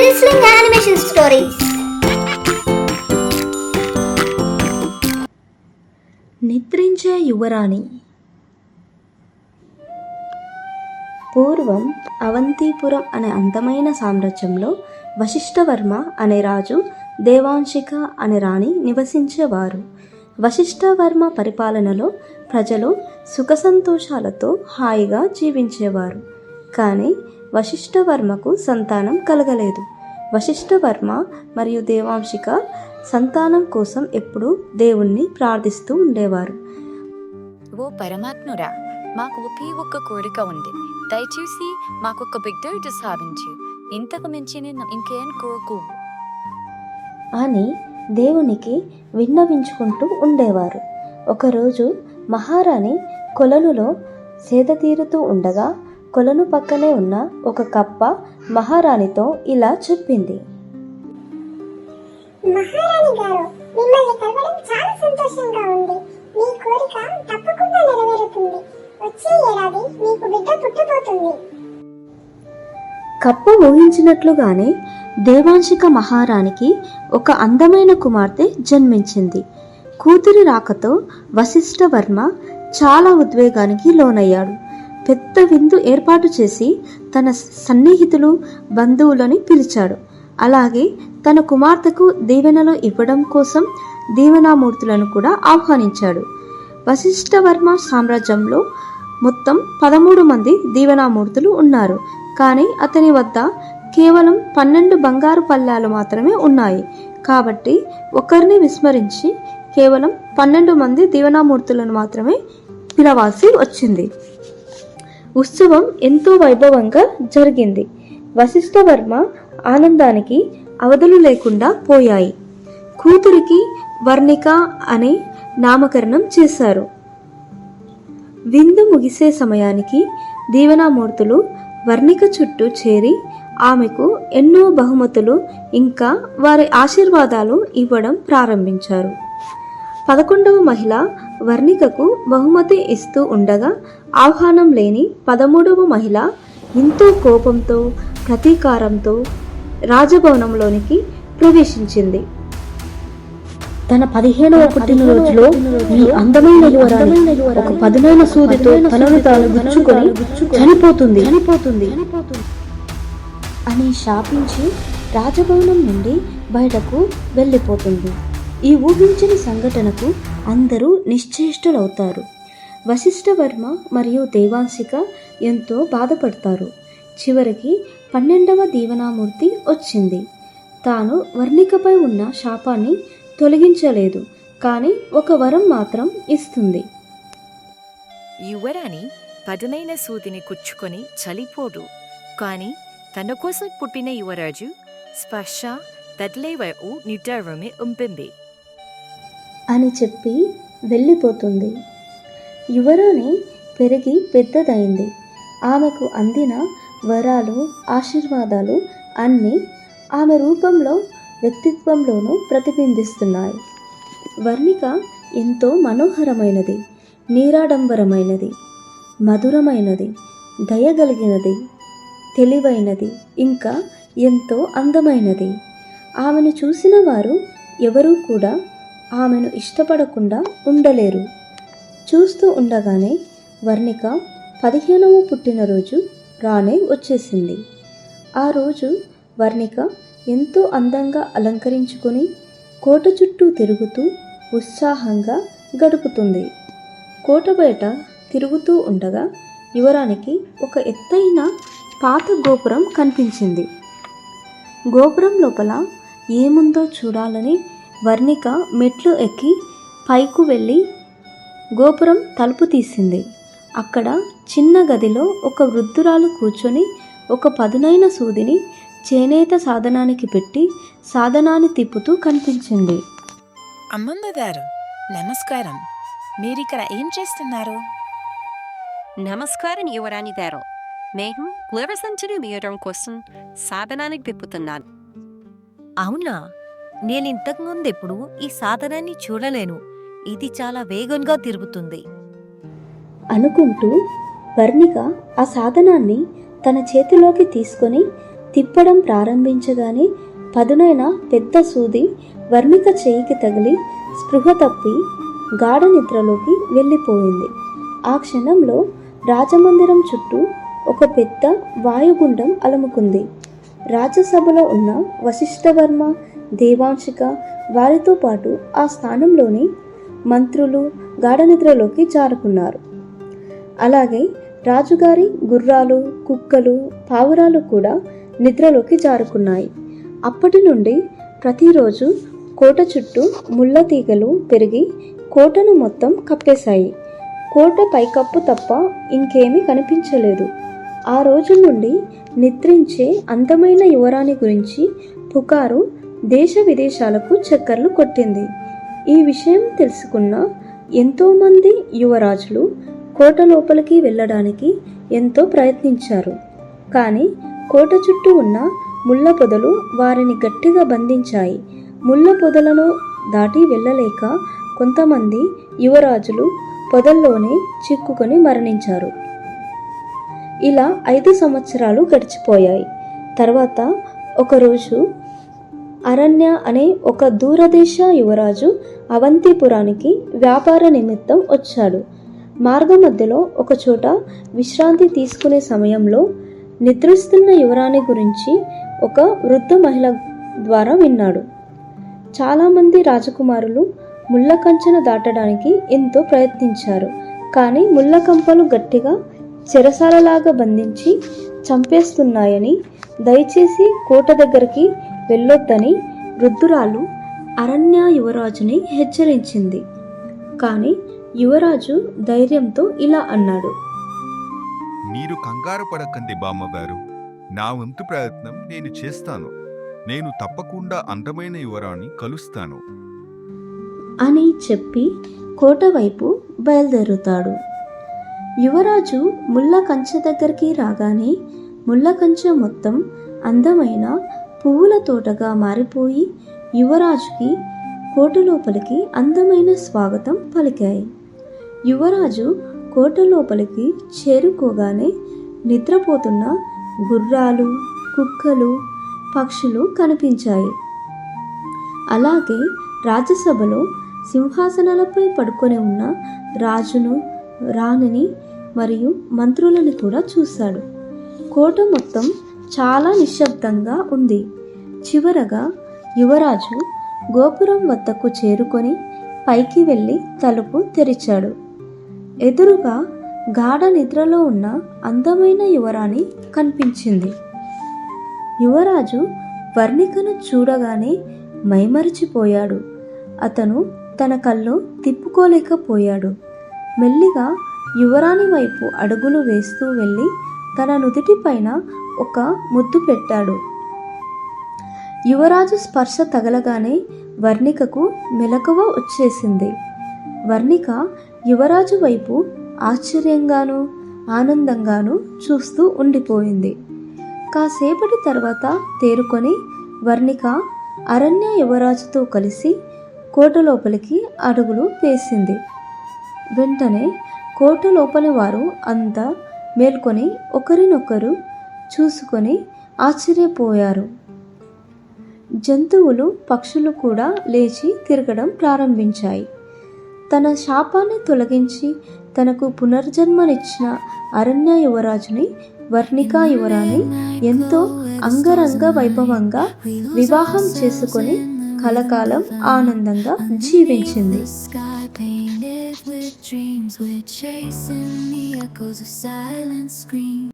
Sizzling animation stories. నిద్రించే యువరాణి. పూర్వం అవంతిపురం అనే అందమైన సామ్రాజ్యంలో వశిష్ఠవర్మ అనే రాజు దేవాంశిక అనే రాణి నివసించేవారు. వశిష్ఠవర్మ పరిపాలనలో ప్రజలు సుఖ సంతోషాలతో హాయిగా జీవించేవారు. కానీ వశిష్ఠవర్మకు సంతానం కలగలేదు. వశిష్ఠవర్మ మరియు దేవాంశిక సంతానం కోసం ఎప్పుడూ దేవుణ్ణి ప్రార్థిస్తూ ఉండేవారు. ఓ పరమాత్ముడా మాకు ఒకే ఒక్క కోరిక ఉంది. దయచేసి మాకొక్క బిడ్డ సాధించు. ఇంతకు మించి నేను ఇంకేం కోరుకు అని దేవునికి విన్నవించుకుంటూ ఉండేవారు. ఒకరోజు మహారాణి కొలనులో సేద తీరుతూ ఉండగా కొలను పక్కనే ఉన్న ఒక కప్ప మహారాణితో ఇలా చెప్పింది. మహారాణి గారు మిమ్మల్ని కలవడం చాలా సంతోషంగా ఉంది. మీ కోరిక తప్పకుండా నెరవేరుతుంది. వచ్చే ఏడాది మీకు బిడ్డ పుట్టబోతుంది. కప్ప ఊహించినట్లుగానే దేవాంశిక మహారాణికి ఒక అందమైన కుమార్తె జన్మించింది. కూతురి రాకతో వశిష్ఠవర్మ చాలా ఉద్వేగానికి లోనయ్యాడు. పెద్ద విందు ఏర్పాటు చేసి తన సన్నిహితులు బంధువులని పిలిచాడు. అలాగే తన కుమార్తెకు దీవెనలు ఇవ్వడం కోసం దీవెనామూర్తులను కూడా ఆహ్వానించాడు. వశిష్ఠవర్మ సామ్రాజ్యంలో మొత్తం పదమూడు మంది దీవెనామూర్తులు ఉన్నారు. కానీ అతని వద్ద కేవలం పన్నెండు బంగారు పళ్ళాలు మాత్రమే ఉన్నాయి. కాబట్టి ఒకరిని విస్మరించి కేవలం పన్నెండు మంది దీవెనామూర్తులను మాత్రమే పిలవాల్సి వచ్చింది. ఉత్సవం ఎంతో వైభవంగా జరిగింది. వశిష్ఠవర్మ ఆనందానికి అవధులు లేకుండా పోయాయి. కూతురికి వర్ణిక అనే నామకరణం చేశారు. విందు ముగిసే సమయానికి దీవెనామూర్తులు వర్ణిక చుట్టూ చేరి ఆమెకు ఎన్నో బహుమతులు ఇంకా వారి ఆశీర్వాదాలు ఇవ్వడం ప్రారంభించారు. పదకొండవ మహిళ వర్ణికకు బహుమతి ఇస్తూ ఉండగా ఆహ్వానం లేని పదమూడవ మహిళ ఎంతో కోపంతో ప్రతీకారంతో రాజభవనంలోనికి ప్రవేశించింది. తన పదిహేనవ పుట్టినరోజులో ఈ అందమైన యువరాణి ఒక పదునైన సూదితో తనను తాను గుచ్చుకొని చనిపోతుంది. చనిపోతుంది. అని శాపించి రాజభవనం నుండి బయటకు వెళ్ళిపోతుంది. ఈ ఊహించని సంఘటనకు అందరూ నిశ్చేష్టులవుతారు. వశిష్ఠవర్మ మరియు దేవాంశిక ఎంతో బాధపడతారు. చివరికి పన్నెండవ దీవనామూర్తి వచ్చింది. తాను వర్ణికపై ఉన్న శాపాన్ని తొలగించలేదు కానీ ఒక వరం మాత్రం ఇస్తుంది. యువరాణి పదునైన సూదిని కుచ్చుకొని చలిపోడు కానీ తన కోసం పుట్టిన యువరాజు స్పర్శ తదిలే వరకు నిటారమే ఉంపింది. అని చెప్పి వెళ్ళిపోతుంది. యువరాణి పెరిగి పెద్దదైంది. ఆమెకు అందిన వరాలు ఆశీర్వాదాలు అన్నీ ఆమె రూపంలో వ్యక్తిత్వంలోనూ ప్రతిబింబిస్తున్నాయి. వర్ణిక ఎంతో మనోహరమైనది నీరాడంబరమైనది మధురమైనది దయగలిగినది తెలివైనది ఇంకా ఎంతో అందమైనది. ఆమెను చూసిన వారు ఎవరూ కూడా ఆమెను ఇష్టపడకుండా ఉండలేరు. చూస్తూ ఉండగానే వర్ణిక పదిహేనవ పుట్టినరోజు రానే వచ్చేసింది. ఆ రోజు వర్ణిక ఎంతో అందంగా అలంకరించుకొని కోట చుట్టూ తిరుగుతూ ఉత్సాహంగా గడుపుతుంది. కోట బయట తిరుగుతూ ఉండగా యువరానికి ఒక ఎత్తైన పాత గోపురం కనిపించింది. గోపురం లోపల ఏముందో చూడాలని వర్ణిక మెట్లు ఎక్కి పైకు వెళ్ళి గోపురం తలుపు తీసింది. అక్కడ చిన్న గదిలో ఒక వృద్ధురాలు కూర్చొని ఒక పదునైన సూదిని చేనేత సాధనానికి పెట్టి సాధనాన్ని తిప్పుతూ కనిపించింది. అమ్మమ్మ గారు నమస్కారం. మీరిక్కడ ఏం చేస్తున్నారు? నమస్కారం యువరాణి గారు నేను గ్లవసంచుని మీయడం కోసం సాధనానికి తిప్పుతున్నాను. అవునా? నేను ఇంతకు ఈ సాధనాన్ని చూడలేను. ఇది చాలా వేగంగా తిరుగుతుంది. అనుకుంటూ వర్ణిక ఆ సాధనాన్ని తన చేతిలోకి తీసుకొని తిప్పడం ప్రారంభించగానే పదునైన పెద్ద సూది వర్ణిక చేయికి తగిలి స్పృహ తప్పి గాఢ నిద్రలోకి వెళ్ళిపోయింది. ఆ క్షణంలో రాజమందిరం చుట్టూ ఒక పెద్ద వాయుగుండం అలముకుంది. రాజ్యసభలో ఉన్న వశిష్ఠవర్మ దేవాంశిక వారితో పాటు ఆ స్థానంలోని మంత్రులు గాఢనిద్రలోకి జారుకున్నారు. అలాగే రాజుగారి గుర్రాలు కుక్కలు పావురాలు కూడా నిద్రలోకి జారుకున్నాయి. అప్పటి నుండి ప్రతిరోజు కోట చుట్టూ ముళ్ళ తీగలు పెరిగి కోటను మొత్తం కప్పేశాయి. కోట పైకప్పు తప్ప ఇంకేమీ కనిపించలేదు. ఆ రోజు నుండి నిద్రించే అందమైన యువరాణి గురించి పుకారు దేశ విదేశాలకు చక్కర్లు కొట్టింది. ఈ విషయం తెలుసుకున్న ఎంతోమంది యువరాజులు కోట లోపలికి వెళ్ళడానికి ఎంతో ప్రయత్నించారు. కానీ కోట చుట్టూ ఉన్న ముళ్ళ పొదలు వారిని గట్టిగా బంధించాయి. ముళ్ళ పొదలను దాటి వెళ్ళలేక కొంతమంది యువరాజులు పొదల్లోనే చిక్కుకొని మరణించారు. ఇలా ఐదు సంవత్సరాలు గడిచిపోయాయి. తర్వాత ఒకరోజు అరణ్య అనే ఒక దూరదేశ యువరాజు అవంతిపురానికి వ్యాపార నిమిత్తం వచ్చాడు. మార్గ మధ్యలో విశ్రాంతి తీసుకునే సమయంలో నిద్రిస్తున్న యువరాణి గురించి ఒక వృద్ధ మహిళ ద్వారా విన్నాడు. చాలామంది రాజకుమారులు ముళ్ళ దాటడానికి ఎంతో ప్రయత్నించారు. కానీ ముళ్ళ కంపలు గట్టిగా చెరసాలలాగా బంధించి చంపేస్తున్నాయని దయచేసి కోట దగ్గరికి వెళ్ళొద్దని వృద్ధురాలు అరణ్య యువరాజుని హెచ్చరించింది. కానీ యువరాజు ధైర్యంతో ఇలా అన్నాడు. మీరు కంగారు పడకండి బామ్మగారు. నా వంతు ప్రయత్నం నేను చేస్తాను. నేను తప్పకుండా అందమైన యువరాన్ని కలుస్తాను. అని చెప్పి కోట వైపు బయలుదేరుతాడు. యువరాజు ముళ్ళ కంచె దగ్గరికి రాగానే ముళ్ళ కంచె మొత్తం అందమైన పువ్వుల తోటగా మారిపోయి యువరాజుకి కోట లోపలికి అందమైన స్వాగతం పలికాయి. యువరాజు కోట లోపలికి చేరుకోగానే నిద్రపోతున్న గుర్రాలు కుక్కలు పక్షులు కనిపించాయి. అలాగే రాజ్యసభలో సింహాసనాలపై పడుకొని ఉన్న రాజును రాణిని మరియు మంత్రులను కూడా చూశాడు. కోట మొత్తం చాలా నిశ్శబ్దంగా ఉంది. చివరగా యువరాజు గోపురం వద్దకు చేరుకొని పైకి వెళ్ళి తలుపు తెరిచాడు. ఎదురుగా గాఢ నిద్రలో ఉన్న అందమైన యువరాణి కనిపించింది. యువరాజు వర్ణికను చూడగానే మైమరిచిపోయాడు. అతను తన కళ్ళు తిప్పుకోలేకపోయాడు. మెల్లిగా యువరాణి వైపు అడుగులు వేస్తూ వెళ్ళి తన నుదిటి పైన ఒక ముద్దు పెట్టాడు. యువరాజు స్పర్శ తగలగానే వర్ణికకు మెలకువ వచ్చేసింది. వర్ణిక యువరాజు వైపు ఆశ్చర్యంగాను ఆనందంగాను చూస్తూ ఉండిపోయింది. కాసేపటి తర్వాత తేరుకొని వర్ణిక అరణ్య యువరాజుతో కలిసి కోట లోపలికి అడుగులు వేసింది. వెంటనే కోట లోపలి వారు అంతా మేల్కొని ఒకరినొకరు చూసుకొని ఆశ్చర్యపోయారు జంతువులు పక్షులు కూడా లేచి తిరగడం ప్రారంభించాయి తన శాపాన్ని తొలగించి తనకు పునర్జన్మనిచ్చిన అరణ్య యువరాజుని వర్ణికా యువరాణి ఎంతో అంగరంగ వైభవంగా వివాహం చేసుకొని కలకాలం ఆనందంగా జీవించింది with dreams. We're chasing the echoes of silent screams.